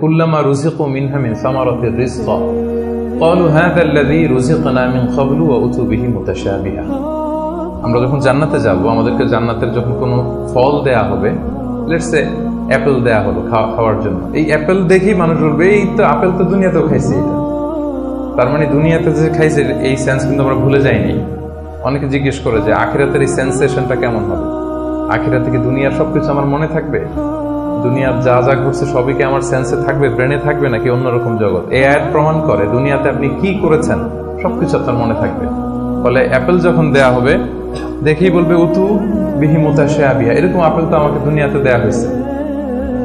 কুল্লামা রুজিকু মিনহা মিন সামারাতির রিজকা قالوا هذا الذي رزقنا من قبل وأتوا به متشابها আমরা যখন জান্নাতে যাব আমাদেরকে জান্নাতের যখন কোনো ফল দেয়া হবে লেটসে অ্যাপেল দেয়া হলো খাওয়া- খাওয়ার জন্য এই অ্যাপেল দেখেই মানুষ বলবে এই তো আপেল তো দুনিয়াতেও খাইছে এটা তার মানে দুনিয়াতে যে খাইছে এই সেন্স কিন্তু আমরা ভুলে যাইনি অনেকে জিজ্ঞেস করে যে আখিরাতের এই সেন্সেশনটা কেমন হবে আখিরাতে কি দুনিয়ার সবকিছু আমার মনে থাকবে দুনিয়ার যা যা ঘটছে সবই কি আমার সেন্সে থাকবে ব্রেনে থাকবে নাকি অন্যরকম জগৎ? এই আয়াত প্রমাণ করে দুনিয়াতে আপনি কি করেছেন, সবকিছু আপনার মনে থাকবে। ফলে অ্যাপেল যখন দেয়া হবে, দেখেই বলবে, উতু বিহিমতা সে আবিয়া এরকম আপেল তো আমাকে দুনিয়াতে দেয়া হয়েছে।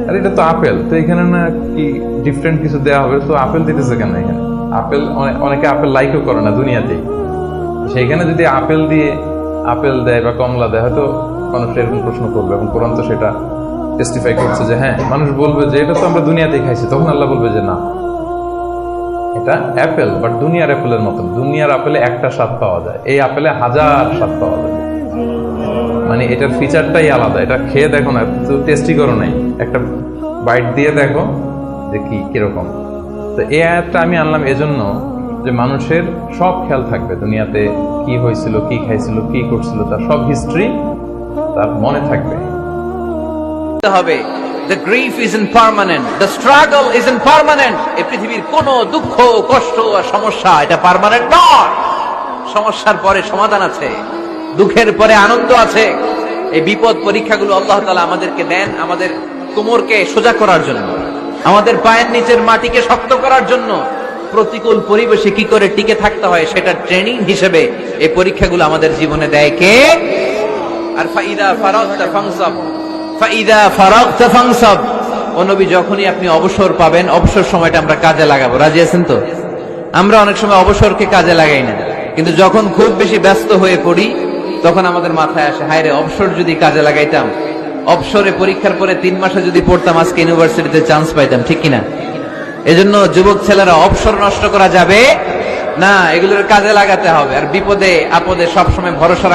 আর এটা তো আপেল, তো এখানে না কি ডিফারেন্ট কিছু দেওয়া হবে? তো আপেল দিতেছে কেন এখানে? আপেল অনেকে আপেল লাইকও করে না দুনিয়াতেই। সেইখানে যদি আপেল দিয়ে আপেল দেয় বা কমলা দেয়, হয়তো মানুষ এরকম প্রশ্ন করবে এবং কোরআন তো সেটা টেস্টিফাই করছে যে হ্যাঁ মানুষ বলবে যে এটা তো আমরা দুনিয়াতেই খাইছি, তখন আল্লাহ বলবে যে না। এটা অ্যাপেল বাট দুনিয়ার অ্যাপেলের মতন। দুনিয়ার আপেলে একটা স্বাদ পাওয়া যায়, এই আপেলে হাজার স্বাদ পাওয়া যায়। মানে এটার ফিচারটাই আলাদা, এটা খেয়ে দেখো না তো টেস্টি করো নাই। একটা বাইট দিয়ে দেখো যে কি, কীরকম। তো এই আয়াতটা আমি আনলাম এজন্য যে মানুষের সব খেয়াল থাকবে, দুনিয়াতে কি হয়েছিল, কি খাইছিল, কি করছিল, তার সব হিস্ট্রি তার মনে থাকবে। হবে। The grief is impermanent the struggle is impermanent এই পৃথিবীর কোন দুঃখ, কষ্ট আর সমস্যা এটা পার্মানেন্ট নয়। সমস্যার পরে সমাধান আছে। দুঃখের পরে আনন্দ আছে। এই বিপদ পরীক্ষাগুলো আল্লাহ তালা আমাদেরকে দেন আমাদের কোমরকে সোজা করার জন্য। আমাদের পায়ের নিচের মাটিকে শক্ত করার জন্য। প্রতিকূল পরিবেশে কি করে টিকে থাকতে হয় সেটা ট্রেনিং হিসেবে এই পরীক্ষাগুলো আমাদের জীবনে দেয় কে? আর ফাইদা ফারাগতা ফাংসাব। যখনই আপনি অবসর পাবেন, অবসর সময়টা আমরা কাজে লাগাবো। রাজি আছেন তো? আমরা অনেক সময় অবসরকে কাজে লাগাই না। কিন্তু যখন খুব বেশি ব্যস্ত হয়ে পড়ি, তখন আমাদের মাথায় আসে হায় রে অবসর যদি কাজে লাগাইতাম, অবসরে পরীক্ষার পরে তিন মাসে যদি পড়তাম, আজকে ইউনিভার্সিটিতে চান্স পাইতাম, ঠিক কিনা? এজন্য যুবক ছেলেরা, অবসর নষ্ট করা যাবে না, এগুলোর কাজে লাগাতে হবে। আর বিপদে, আপদে সবসময় ভরসা